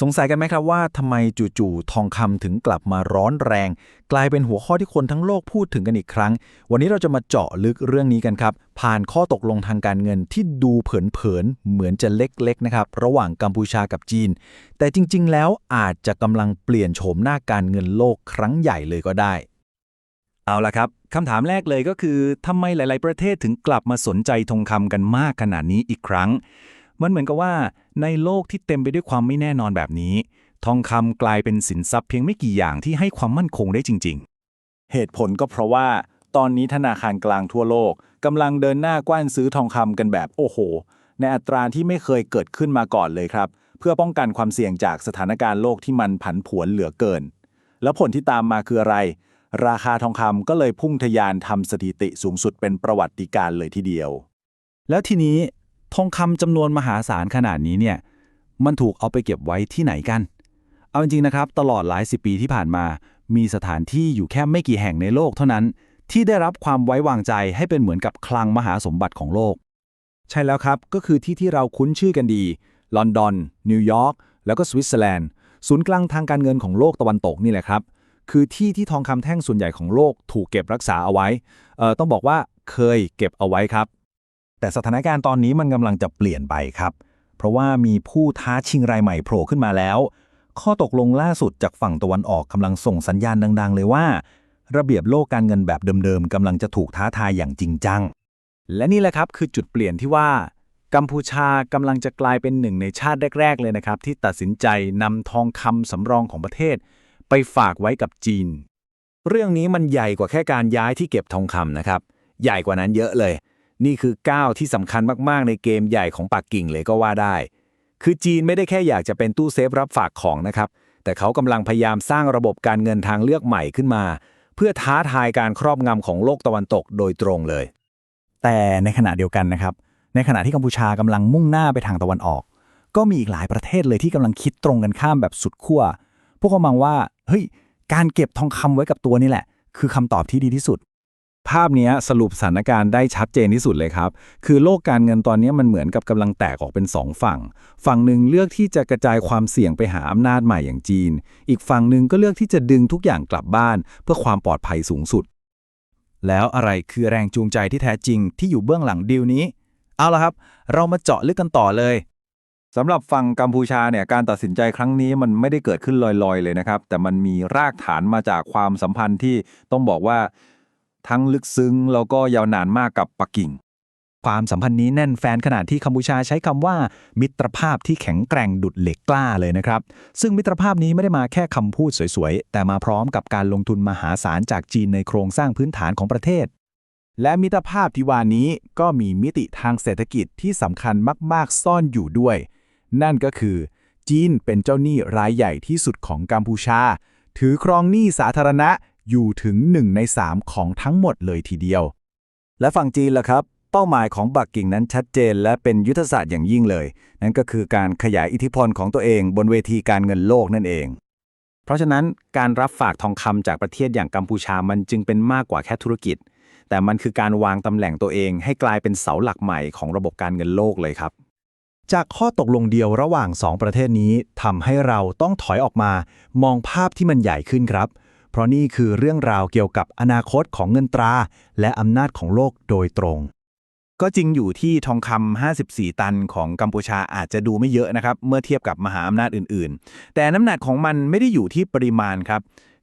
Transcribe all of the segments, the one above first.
สงสัยกันไหมครับว่าทำไมจู่ๆทองคำถึงกลับมาร้อนแรง กลายเป็นหัวข้อที่คนทั้งโลกพูดถึงกันอีกครั้ง วันนี้เราจะมาเจาะลึกเรื่องนี้กันครับ ผ่านข้อตกลงทางการเงินที่ดูเผินๆ เหมือนจะเล็กๆนะครับระหว่างกัมพูชากับจีน แต่จริงๆ แล้วอาจจะกำลังเปลี่ยนโฉมหน้าการเงินโลกครั้งใหญ่เลยก็ได้ เอาละครับคำถามแรกเลยก็คือทำไมหลาย ๆ ประเทศถึงกลับมาสนใจทองคำกันมากขนาดนี้อีกครั้ง มันเหมือนกับว่า ในโลกที่เต็มไปด้วยความไม่แน่นอนแบบนี้ ทองคำกลายเป็นสินทรัพย์เพียงไม่กี่อย่างที่ให้ความมั่นคงได้จริง ๆ เหตุผลก็เพราะว่า ตอนนี้ธนาคารกลางทั่วโลกกำลังเดินหน้ากว้านซื้อทองคำกันแบบโอ้โห ในอัตราที่ไม่เคยเกิดขึ้นมาก่อนเลยครับ เพื่อป้องกันความเสี่ยงจากสถานการณ์โลกที่มันผันผวนเหลือเกิน แล้วผลที่ตามมาคืออะไร ราคาทองคำก็เลยพุ่งทะยานทำสถิติสูงสุดเป็นประวัติการเลยทีเดียว แล้วทีนี้ ทองคำจำนวนมหาศาลขนาดนี้เนี่ยมันถูกเอาไปเก็บไว้ที่ไหนกัน เอาจริงๆนะครับ ตลอดหลายสิบปีที่ผ่านมา มีสถานที่อยู่แค่ไม่กี่แห่งในโลกเท่านั้น ที่ได้รับความไว้วางใจให้เป็นเหมือนกับคลังมหาสมบัติของโลก ใช่แล้วครับก็คือที่ที่เราคุ้นชื่อกันดี ลอนดอน นิวยอร์กแล้วก็สวิตเซอร์แลนด์ศูนย์กลางทางการเงินของโลกตะวันตกนี่แหละครับคือที่ที่ทองคำแท่งส่วนใหญ่ของโลกถูกเก็บรักษาเอาไว้เอ่อต้องบอกว่าเคยเก็บเอาไว้ครับ แต่สถานการณ์ตอนนี้มันกำลังจะเปลี่ยนไปครับ เพราะว่ามีผู้ท้าชิงรายใหม่โผล่ขึ้นมาแล้ว ข้อตกลงล่าสุดจากฝั่งตะวันออกกำลังส่งสัญญาณดัง ๆ เลยว่า ระเบียบโลกการเงินแบบเดิมๆกำลังจะถูกท้าทายอย่างจริงจัง และนี่แหละครับคือจุดเปลี่ยนที่ว่ากัมพูชากำลังจะกลายเป็นหนึ่งในชาติแรก ๆ เลยนะครับ ที่ตัดสินใจนำทองคำสำรองของประเทศ ไปฝากไว้กับจีน เรื่องนี้มันใหญ่กว่าแค่การย้ายที่เก็บทองคำนะครับ ใหญ่กว่านั้นเยอะเลย นี่คือก้าวที่สำคัญมากๆ ในเกมใหญ่ของปักกิ่งเลยก็ว่าได้ คือจีนไม่ได้แค่อยากจะเป็นตู้เซฟรับฝากของนะครับ แต่เขากำลังพยายามสร้างระบบการเงินทางเลือกใหม่ขึ้นมา เพื่อท้าทายการครอบงำของโลกตะวันตกโดยตรงเลย แต่ในขณะเดียวกันนะครับ ในขณะที่กัมพูชากำลังมุ่งหน้าไปทางตะวันออก ก็มีอีกหลายประเทศเลยที่กำลังคิดตรงกันข้ามแบบสุดขั้ว พวกเขามองว่า เฮ้ย การเก็บทองคำไว้กับตัวนี่แหละ คือคำตอบที่ดีที่สุด ภาพนี้สรุปสถานการณ์ได้ชัดเจนที่สุดเลยครับ คือโลกการเงินตอนนี้มันเหมือนกับกำลังแตกออกเป็นสองฝั่ง ฝั่งหนึ่งเลือกที่จะกระจายความเสี่ยงไปหาอำนาจใหม่อย่างจีน อีกฝั่งหนึ่งก็เลือกที่จะดึงทุกอย่างกลับบ้าน เพื่อความปลอดภัยสูงสุด แล้วอะไรคือแรงจูงใจที่แท้จริงที่อยู่เบื้องหลังดีลนี้ เอาละครับ เรามาเจาะลึกกันต่อเลยสำหรับฝั่งกัมพูชาเนี่ยการตัดสินใจครั้งนี้มันไม่ได้เกิดขึ้นลอยๆเลยนะครับ แต่มันมีรากฐานมาจากความสัมพันธ์ที่ต้องบอกว่า ทั้งลึกซึ้งแล้วก็ยาวนานมากกับปักกิ่ง ความสัมพันธ์นี้แน่นแฟนขนาดที่กัมพูชาใช้คำว่า มิตรภาพที่แข็งแกร่งดุดเหล็กกล้าเลยนะครับ ซึ่งมิตรภาพนี้ไม่ได้มาแค่คำพูดสวยๆ แต่มาพร้อมกับการลงทุนมหาศาลจากจีนในโครงสร้างพื้นฐานของประเทศ และมิตรภาพที่ว่านี้ก็มีมิติทางเศรษฐกิจที่สำคัญมากๆ ซ่อนอยู่ด้วย นั่นก็คือ จีนเป็นเจ้าหนี้รายใหญ่ที่สุดของกัมพูชา ถือครองหนี้สาธารณะ อยู่ถึง 1 ใน 3 ของทั้งหมดเลยทีเดียว และฝั่งจีนล่ะครับ เป้าหมายของปักกิ่งนั้นชัดเจน และเป็นยุทธศาสตร์อย่างยิ่งเลย นั่นก็คือการขยายอิทธิพลของตัวเองบนเวทีการเงินโลกนั่นเอง เพราะฉะนั้นการรับฝากทองคำจากประเทศอย่างกัมพูชามันจึงเป็นมากกว่าแค่ธุรกิจ แต่มันคือการวางตำแหน่งตัวเอง ให้กลายเป็นเสาหลักใหม่ของระบบการเงินโลกเลยครับจากข้อตกลงเดียวระหว่าง 2 ประเทศนี้ทำให้เราต้องถอยออกมา มองภาพที่มันใหญ่ขึ้นครับ เพราะนี่คือเรื่องราวเกี่ยวกับอนาคตของเงินตรา และอำนาจของโลกโดยตรง ก็จริงอยู่ที่ทองคำ 54 ตันของกัมพูชาอาจจะดูไม่เยอะนะครับ เมื่อเทียบกับมหาอำนาจอื่น ๆ แต่น้ำหนักของมันไม่ได้อยู่ที่ปริมาณครับ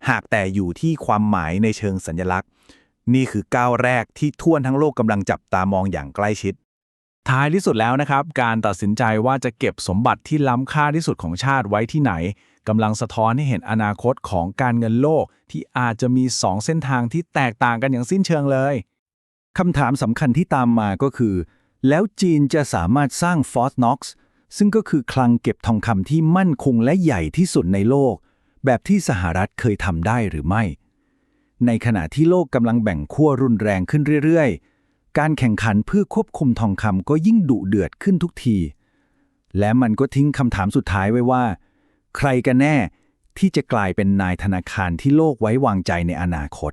หากแต่อยู่ที่ความหมายในเชิงสัญลักษณ์ นี่คือก้าวแรกที่ทั่วทั้งโลกกำลังจับตามองอย่างใกล้ชิดท้ายที่สุดแล้วนะครับ การตัดสินใจว่าจะเก็บสมบัติที่ล้ำค่าที่สุดของชาติไว้ที่ไหน กำลังสะท้อนให้เห็นอนาคตของการเงินโลกที่อาจจะมี 2 เส้นทางที่แตกต่างกันอย่างสิ้นเชิงเลยคำถามสำคัญที่ตามมาก็คือ แล้วจีนจะสามารถสร้างฟอสน็อกซ์ซึ่งก็คือคลังเก็บทองคำที่มั่นคงและใหญ่ที่สุดในโลก แบบที่สหรัฐเคยทำได้หรือไม่ ในขณะที่โลกกำลังแบ่งขั้วรุนแรงขึ้นเรื่อยๆ การแข่งขันเพื่อควบคุมทองคำก็ยิ่งดุเดือดขึ้นทุกที และมันก็ทิ้งคำถามสุดท้ายไว้ว่า ใครกันแน่ที่จะกลายเป็นนายธนาคารที่โลกไว้วางใจในอนาคต